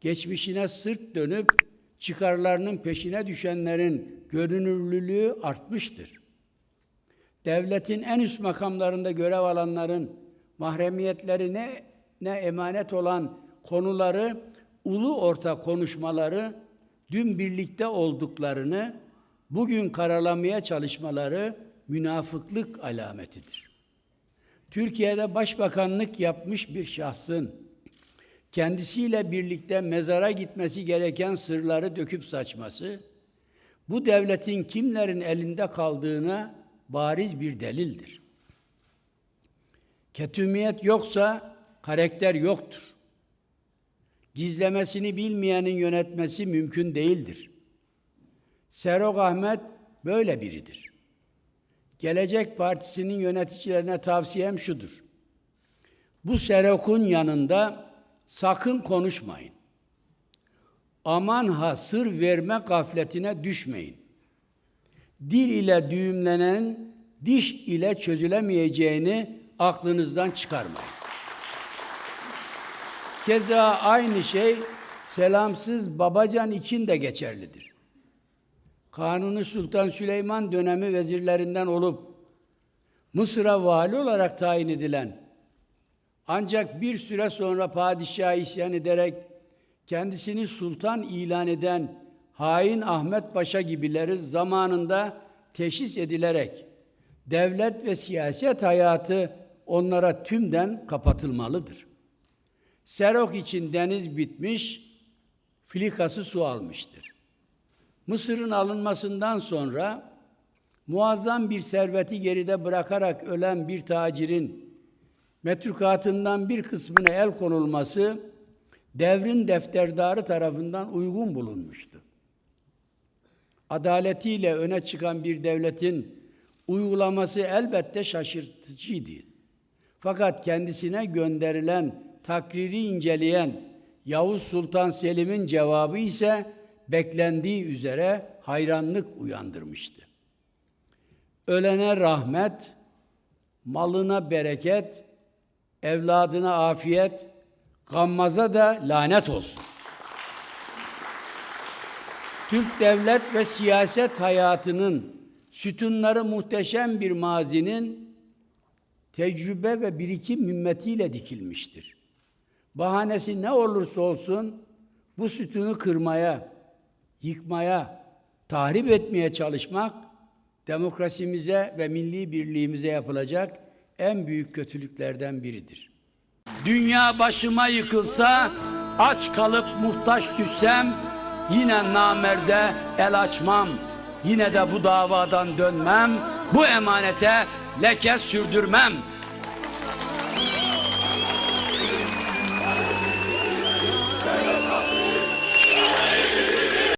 geçmişine sırt dönüp çıkarlarının peşine düşenlerin görünürlülüğü artmıştır. Devletin en üst makamlarında görev alanların mahremiyetlerine ne emanet olan konuları ulu orta konuşmaları dün birlikte olduklarını bugün karalamaya çalışmaları münafıklık alametidir. Türkiye'de başbakanlık yapmış bir şahsın kendisiyle birlikte mezara gitmesi gereken sırları döküp saçması, bu devletin kimlerin elinde kaldığına bariz bir delildir. Ketumiyet yoksa karakter yoktur. Gizlemesini bilmeyenin yönetmesi mümkün değildir. Serok Ahmet böyle biridir. Gelecek Partisi'nin yöneticilerine tavsiyem şudur. Bu Serok'un yanında sakın konuşmayın. Aman ha sır verme gafletine düşmeyin. Dil ile düğümlenen diş ile çözülemeyeceğini aklınızdan çıkarmayın. Keza aynı şey selamsız babacan için de geçerlidir. Kanuni Sultan Süleyman dönemi vezirlerinden olup Mısır'a vali olarak tayin edilen ancak bir süre sonra padişaha isyan ederek kendisini sultan ilan eden hain Ahmet Paşa gibileri zamanında teşhis edilerek devlet ve siyaset hayatı onlara tümden kapatılmalıdır. Serok için deniz bitmiş, filikası su almıştır. Mısır'ın alınmasından sonra muazzam bir serveti geride bırakarak ölen bir tacirin metrukatından bir kısmına el konulması devrin defterdarı tarafından uygun bulunmuştu. Adaletiyle öne çıkan bir devletin uygulaması elbette şaşırtıcıydı. Fakat kendisine gönderilen takriri inceleyen Yavuz Sultan Selim'in cevabı ise beklendiği üzere hayranlık uyandırmıştı. Ölene rahmet, malına bereket, evladına afiyet, gammaza da lanet olsun. Türk devlet ve siyaset hayatının sütunları muhteşem bir mazinin tecrübe ve birikim mümmetiyle dikilmiştir. Bahanesi ne olursa olsun bu sütunu kırmaya, yıkmaya, tahrip etmeye çalışmak demokrasimize ve milli birliğimize yapılacak en büyük kötülüklerden biridir. Dünya başıma yıkılsa, aç kalıp muhtaç düşsem, yine namerde el açmam. Yine de bu davadan dönmem, bu emanete leke sürdürmem.